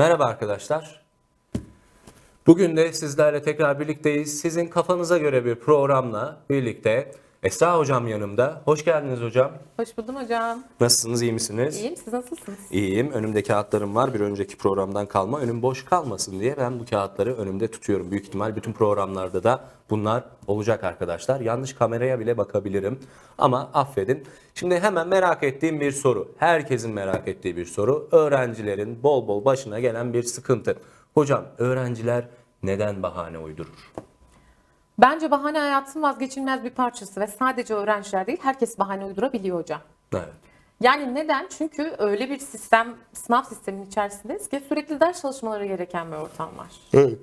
Merhaba arkadaşlar. Bugün de sizlerle tekrar birlikteyiz. Sizin kafanıza göre bir programla birlikte Esra hocam yanımda. Hoş geldiniz hocam. Hoş buldum hocam. Nasılsınız, iyi misiniz? İyiyim, siz nasılsınız? İyiyim. Önümde kağıtlarım var. Bir önceki programdan kalma. Önüm boş kalmasın diye ben bu kağıtları önümde tutuyorum. Büyük ihtimal bütün programlarda da bunlar olacak arkadaşlar. Yanlış kameraya bile bakabilirim. Ama affedin. Şimdi hemen merak ettiğim bir soru. Herkesin merak ettiği bir soru. Öğrencilerin bol bol başına gelen bir sıkıntı. Hocam öğrenciler neden bahane uydurur? Bence bahane hayatın vazgeçilmez bir parçası ve sadece öğrenciler değil herkes bahane uydurabiliyor hocam. Evet. Yani neden? Çünkü öyle bir sistem, sınav sisteminin içerisindeyiz ki sürekli ders çalışmaları gereken bir ortam var. Evet.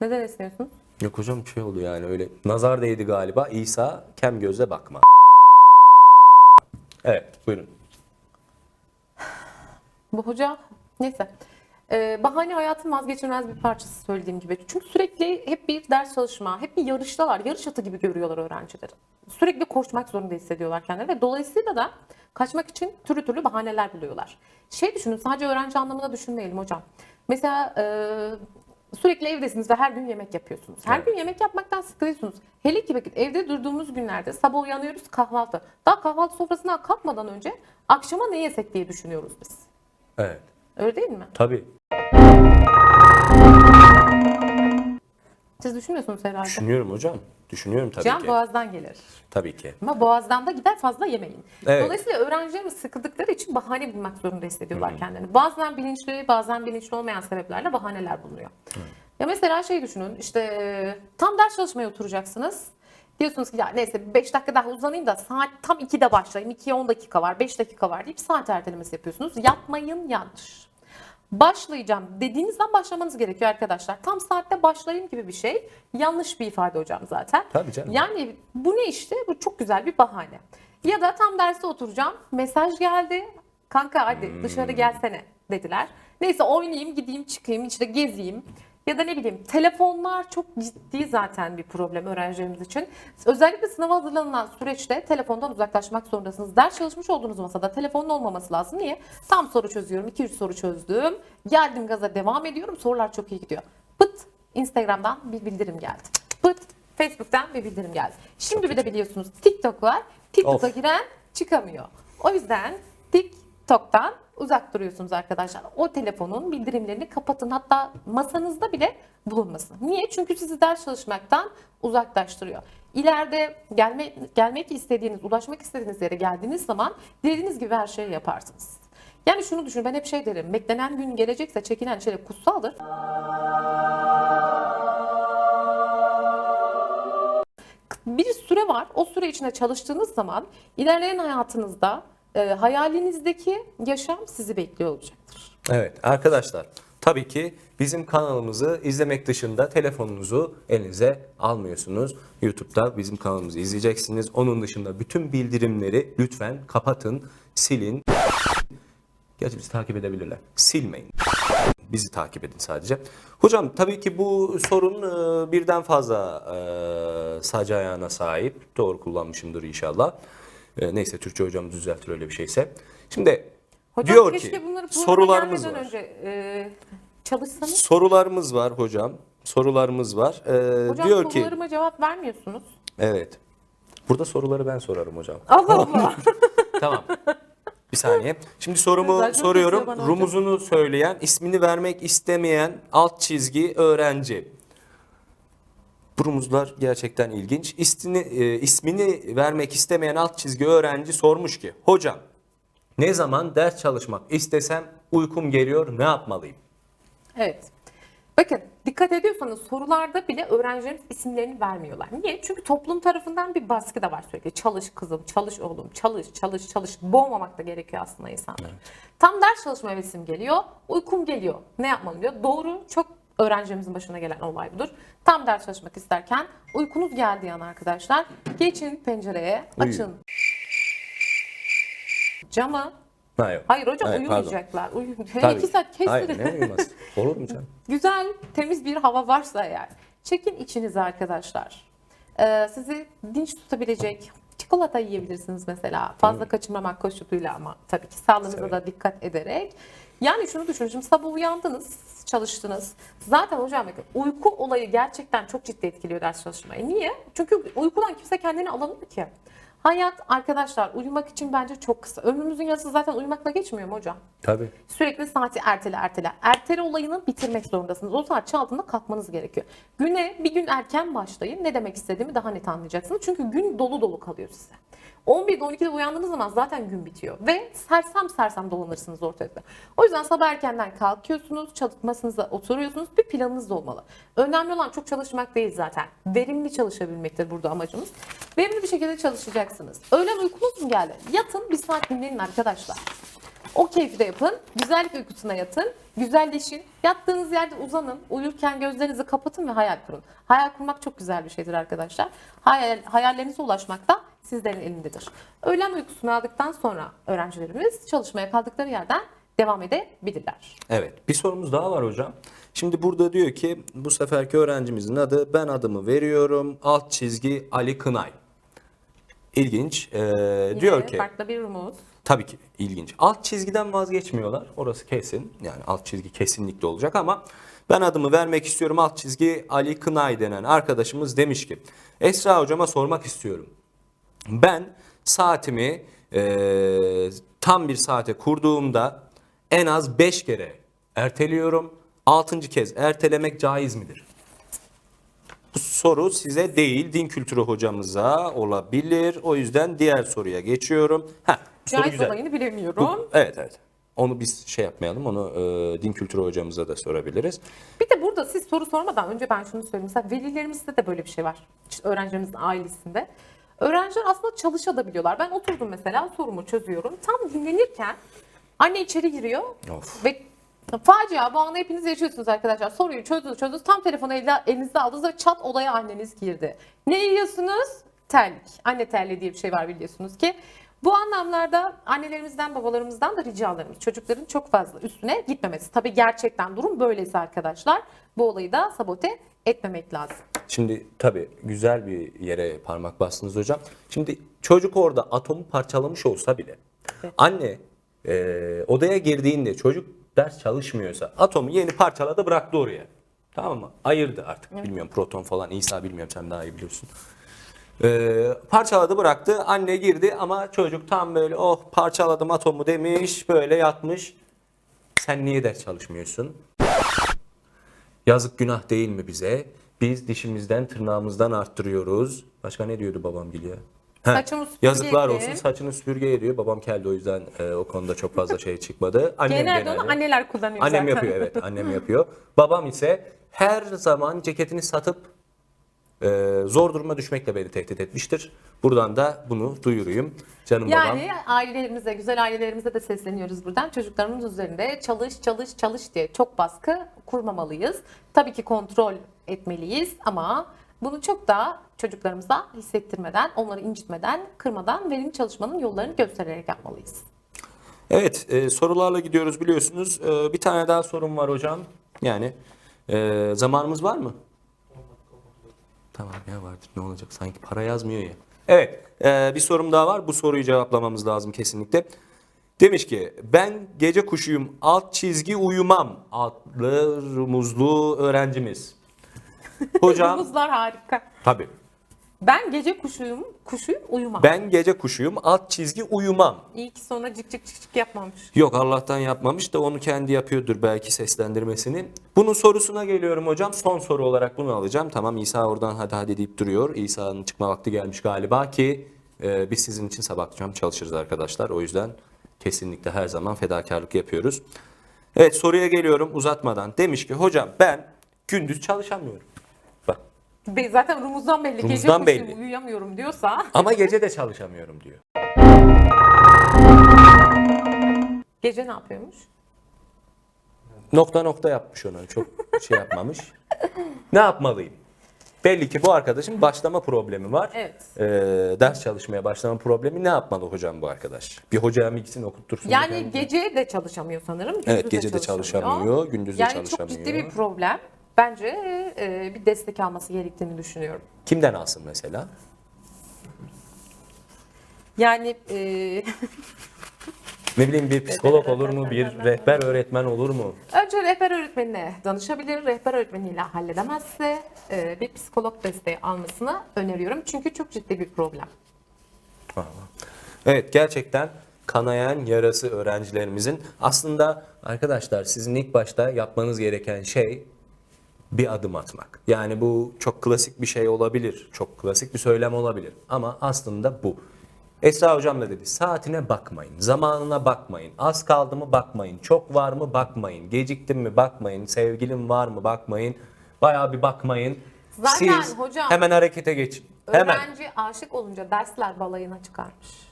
Neden esniyorsunuz? Yok hocam bir şey oldu yani öyle. Nazar değdi galiba. İsa kem göze bakma. Evet buyurun. Bu hoca neyse. Ee, bahane hayatın vazgeçilmez bir parçası söylediğim gibi. Çünkü sürekli hep bir ders çalışma, hep bir yarıştalar. Yarış atı gibi görüyorlar öğrencileri. Sürekli koşmak zorunda hissediyorlar kendileri ve dolayısıyla da kaçmak için türlü türlü bahaneler buluyorlar. Şey düşünün sadece öğrenci anlamında düşünmeyelim hocam. Mesela e, sürekli evdesiniz ve her gün yemek yapıyorsunuz. Her Evet. gün yemek yapmaktan sıkılıyorsunuz. Hele ki bakın evde durduğumuz günlerde sabah uyanıyoruz kahvaltı. Daha kahvaltı sofrasına kalkmadan önce akşama ne yesek diye düşünüyoruz biz. Evet. Öyle değil mi? Tabii. Siz düşünmüyorsunuz herhalde. Düşünüyorum hocam. Düşünüyorum tabii Can ki. boğazdan gelir. Tabii ki. Ama boğazdan da gider fazla yemeyin. Evet. Dolayısıyla öğrencilerimiz sıkıldıkları için bahane bulmak zorunda hissediyorlar kendilerini. Bazen bilinçli, bazen bilinçli olmayan sebeplerle bahaneler bulunuyor. Ya mesela şey düşünün işte tam ders çalışmaya oturacaksınız. Diyorsunuz ki ya neyse 5 dakika daha uzanayım da saat tam 2'de başlayayım. 2'ye 10 dakika var, 5 dakika var deyip saat ertelemesi yapıyorsunuz. Yapmayın yanlış. Başlayacağım dediğinizden başlamanız gerekiyor arkadaşlar. Tam saatte başlayayım gibi bir şey. Yanlış bir ifade hocam zaten. Tabii canım. Yani bu ne işte? Bu çok güzel bir bahane. Ya da tam derste oturacağım. Mesaj geldi. Kanka hadi Hmm. dışarı gelsene dediler. Neyse oynayayım, gideyim, çıkayım, işte gezeyim. Ya da ne bileyim telefonlar çok ciddi zaten bir problem öğrencilerimiz için. Özellikle sınava hazırlanılan süreçte telefondan uzaklaşmak zorundasınız. Ders çalışmış olduğunuz masada telefonun olmaması lazım. Niye? Tam soru çözüyorum, 2-3 soru çözdüm. Geldim gaza devam ediyorum. Sorular çok iyi gidiyor. Pıt Instagram'dan bir bildirim geldi. Pıt Facebook'tan bir bildirim geldi. Şimdi bir de biliyorsunuz TikTok var. TikTok'a giren çıkamıyor. O yüzden TikTok'tan uzak duruyorsunuz arkadaşlar. O telefonun bildirimlerini kapatın. Hatta masanızda bile bulunmasın. Niye? Çünkü sizi ders çalışmaktan uzaklaştırıyor. İleride gelme, gelmek istediğiniz, ulaşmak istediğiniz yere geldiğiniz zaman dilediğiniz gibi her şeyi yaparsınız. Yani şunu düşün ben hep şey derim. Beklenen gün gelecekse çekilen şey kutsaldır. bir süre var. O süre içinde çalıştığınız zaman ilerleyen hayatınızda e, hayalinizdeki yaşam sizi bekliyor olacaktır. Evet arkadaşlar tabii ki bizim kanalımızı izlemek dışında telefonunuzu elinize almıyorsunuz. YouTube'da bizim kanalımızı izleyeceksiniz. Onun dışında bütün bildirimleri lütfen kapatın, silin. Gerçi bizi takip edebilirler. Silmeyin. Bizi takip edin sadece. Hocam tabii ki bu sorun e, birden fazla e, sac ayağına sahip. Doğru kullanmışımdır inşallah. E, neyse Türkçe hocamız düzeltir öyle bir şeyse. Şimdi Hocam diyor ki sorularımız var. önce e, çalışsanız. Sorularımız var hocam. Sorularımız var. Ee, Hocam diyor ki sorularıma cevap vermiyorsunuz. evet. Burada soruları ben sorarım hocam. Allah Allah. tamam. Bir saniye. Şimdi sorumu çok soruyorum. bana hocam. Rumuzunu söyleyen, ismini vermek istemeyen alt çizgi öğrenci. Bu rumuzlar gerçekten ilginç. İsmini, e, ismini vermek istemeyen alt çizgi öğrenci sormuş ki, hocam ne zaman ders çalışmak istesem uykum geliyor, ne yapmalıyım? evet. Bakın dikkat ediyorsanız sorularda bile öğrencilerimiz isimlerini vermiyorlar. Niye? Çünkü toplum tarafından bir baskı da var sürekli. Çalış kızım, çalış oğlum, çalış, çalış, çalış. Boğmamak da gerekiyor aslında insanları. Tam ders çalışma hevesim geliyor, uykum geliyor. Ne yapmalıyım diyor. Doğru, çok öğrencilerimizin başına gelen olay budur. Tam ders çalışmak isterken uykunuz geldiği an arkadaşlar geçin pencereye, Uyuyun. açın camı. Ha, yok. Hayır hocam pardon. uyumayacaklar. Uyu... Hele iki saat kestirin. Hayır ne uyuması? Olur mu canım? güzel, temiz bir hava varsa eğer çekin içinize arkadaşlar. Ee, sizi dinç tutabilecek, Çikolata yiyebilirsiniz mesela. Fazla kaçırmamak koşuluyla ama tabii ki sağlığınıza Evet. da dikkat ederek. Yani şunu düşünün şimdi sabah uyandınız, çalıştınız. Zaten hocam uyku olayı gerçekten çok ciddi etkiliyor ders çalışmayı. Niye? Çünkü uykudan kimse kendini alamıyor ki. Hayat arkadaşlar uyumak için bence çok kısa. Ömrümüzün yarısı zaten uyumakla geçmiyor mu hocam? Tabii. Sürekli saati ertele ertele. Ertele olayını bitirmek zorundasınız. O saat çaldığında kalkmanız gerekiyor. Güne bir gün erken başlayın. Ne demek istediğimi daha net anlayacaksınız. Çünkü gün dolu dolu kalıyor size. 11'de 12'de uyandığınız zaman zaten gün bitiyor. Ve sersem sersem dolanırsınız ortalıkta. O yüzden sabah erkenden kalkıyorsunuz. Çalışmasınıza oturuyorsunuz. Bir planınız da olmalı. Önemli olan çok çalışmak değil zaten. Verimli çalışabilmektir burada amacımız. Verimli bir şekilde çalışacaksınız. Öğlen uykunuz mu geldi? Yatın bir saat dinlenin arkadaşlar. O keyfi de yapın. Güzellik uykusuna yatın. Güzelleşin. Yattığınız yerde uzanın. Uyurken gözlerinizi kapatın ve hayal kurun. Hayal kurmak çok güzel bir şeydir arkadaşlar. Hayal, hayallerinize ulaşmak da sizlerin elindedir. Öğlen uykusunu aldıktan sonra öğrencilerimiz çalışmaya kaldıkları yerden devam edebilirler. Evet. Bir sorumuz daha var hocam. Şimdi burada diyor ki bu seferki öğrencimizin adı ben adımı veriyorum. Alt çizgi Ali Kınay. İlginç. Ee, Yine diyor ki farklı bir rumuz. Tabii ki ilginç. Alt çizgiden vazgeçmiyorlar. Orası kesin. Yani alt çizgi kesinlikle olacak ama ben adımı vermek istiyorum. Alt çizgi Ali Kınay denen arkadaşımız demiş ki Esra hocama sormak istiyorum. Ben saatimi eee, tam bir saate kurduğumda en az 5 kere erteliyorum. 6. kez ertelemek caiz midir? Bu soru size değil din kültürü hocamıza olabilir. O yüzden diğer soruya geçiyorum. Heh, bu soru Caiz güzel. olayını Bu- bilemiyorum. evet evet. Onu biz şey yapmayalım. Onu e, din kültürü hocamıza da sorabiliriz. Bir de burada siz soru sormadan önce ben şunu söyleyeyim. Mesela velilerimizde de böyle bir şey var. İşte öğrencilerimizin ailesinde. Öğrenciler aslında çalışabiliyorlar. Ben oturdum mesela sorumu çözüyorum. Tam dinlenirken anne içeri giriyor Of. ve facia bu anı hepiniz yaşıyorsunuz arkadaşlar. Soruyu çözdünüz çözdünüz tam telefonu elde, elinizde aldınız ve çat odaya anneniz girdi. Ne yiyorsunuz? Terlik. Anne terliği diye bir şey var biliyorsunuz ki. Bu anlamlarda annelerimizden babalarımızdan da ricalarımız çocukların çok fazla üstüne gitmemesi. Tabii gerçekten durum böyleyse arkadaşlar bu olayı da sabote etmemek lazım. Şimdi tabii güzel bir yere parmak bastınız hocam. Şimdi çocuk orada atomu parçalamış olsa bile anne e, odaya girdiğinde çocuk ders çalışmıyorsa atomu yeni parçaladı bıraktı oraya. Tamam mı? Ayırdı artık. Bilmiyorum proton falan İsa bilmiyorum sen daha iyi biliyorsun. E, parçaladı bıraktı. Anne girdi ama çocuk tam böyle oh parçaladım atomu demiş böyle yatmış. Sen niye ders çalışmıyorsun? Yazık günah değil mi bize? Biz dişimizden tırnağımızdan arttırıyoruz. Başka ne diyordu babam Gülya? Heh, Saçımı süpürge Yazıklar olsun saçını süpürge ediyor. Babam keldi o yüzden e, o konuda çok fazla şey çıkmadı. Annem Genelde onu anneler kullanıyor Annem zaten. yapıyor evet annem yapıyor. Babam ise her zaman ceketini satıp e, zor duruma düşmekle beni tehdit etmiştir. Buradan da bunu duyurayım. Canım babam. Yani ailelerimize, güzel ailelerimize de sesleniyoruz buradan. Çocuklarımız üzerinde çalış, çalış, çalış diye çok baskı kurmamalıyız. Tabii ki kontrol etmeliyiz ama bunu çok da çocuklarımıza hissettirmeden, onları incitmeden, kırmadan verimli çalışmanın yollarını göstererek yapmalıyız. Evet, e, sorularla gidiyoruz biliyorsunuz. E, bir tane daha sorum var hocam. Yani e, zamanımız var mı? Tamam ya vardır ne olacak sanki para yazmıyor ya. Evet, e, bir sorum daha var. Bu soruyu cevaplamamız lazım kesinlikle. Demiş ki ben gece kuşuyum alt çizgi uyumam adlı rumuzlu öğrencimiz. Hocam Rumuzlar harika. tabii Ben gece kuşuyum, kuşuyum uyumam. ben gece kuşuyum alt çizgi uyumam. İyi ki sonra cık cık cık cık yapmamış. Yok Allah'tan yapmamış da onu kendi yapıyordur belki seslendirmesini. Bunun sorusuna geliyorum hocam. Son soru olarak bunu alacağım. Tamam İsa oradan hadi hadi deyip duruyor. İsa'nın çıkma vakti gelmiş galiba ki e, biz sizin için sabah akşam çalışırız arkadaşlar. O yüzden kesinlikle her zaman fedakarlık yapıyoruz. Evet soruya geliyorum uzatmadan. Demiş ki hocam ben gündüz çalışamıyorum. Be- Zaten rumuzdan belli. gece Rumuzdan kuşuyum, belli. uyuyamıyorum diyorsa. ama gece de çalışamıyorum diyor. Gece ne yapıyormuş? Nokta nokta yapmış onu. Çok şey yapmamış. ne yapmalıyım? Belli ki bu arkadaşın başlama problemi var. Evet. Ee, ders çalışmaya başlama problemi ne yapmalı hocam bu arkadaş? Bir hocaya mı gitsin okuttursun? Yani gece de çalışamıyor sanırım. gündüz Evet, gece de çalışamıyor, gündüz de yani çalışamıyor. çok ciddi bir problem. Bence e, bir destek alması gerektiğini düşünüyorum. Kimden alsın mesela? Yani e, Ne bileyim bir psikolog olur mu? Bir rehber öğretmen olur mu? önce rehber öğretmenine danışabilir. Rehber öğretmeniyle halledemezse e, bir psikolog desteği almasını öneriyorum. Çünkü çok ciddi bir problem. Evet gerçekten kanayan yarası öğrencilerimizin. Aslında arkadaşlar sizin ilk başta yapmanız gereken şey bir adım atmak. Yani bu çok klasik bir şey olabilir. Çok klasik bir söylem olabilir. Ama aslında bu. Esra hocam da dedi saatine bakmayın, zamanına bakmayın, az kaldı mı bakmayın, çok var mı bakmayın, geciktim mi bakmayın, sevgilim var mı bakmayın, bayağı bir bakmayın. Zaten Siz hocam, hemen harekete geçin. Hemen. Öğrenci aşık olunca dersler balayına çıkarmış.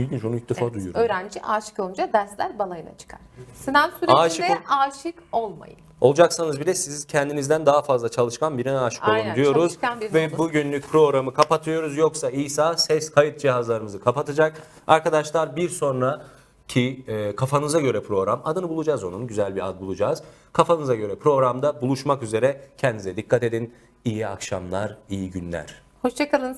İlginç onu ilk defa duyuyorum. Öğrenci aşık olunca dersler balayına çıkar. Sınav sürecinde Aşık aşık, ol- olmayın. Olacaksanız bile siz kendinizden daha fazla çalışkan birine aşık olun Aynen, diyoruz. çalışkan birine Ve olun. bugünlük programı kapatıyoruz. Yoksa İsa ses kayıt cihazlarımızı kapatacak. Arkadaşlar bir sonraki e, kafanıza göre program. Adını bulacağız onun. Güzel bir ad bulacağız. Kafanıza göre programda buluşmak üzere. Kendinize dikkat edin. İyi akşamlar, iyi günler. Hoşçakalın.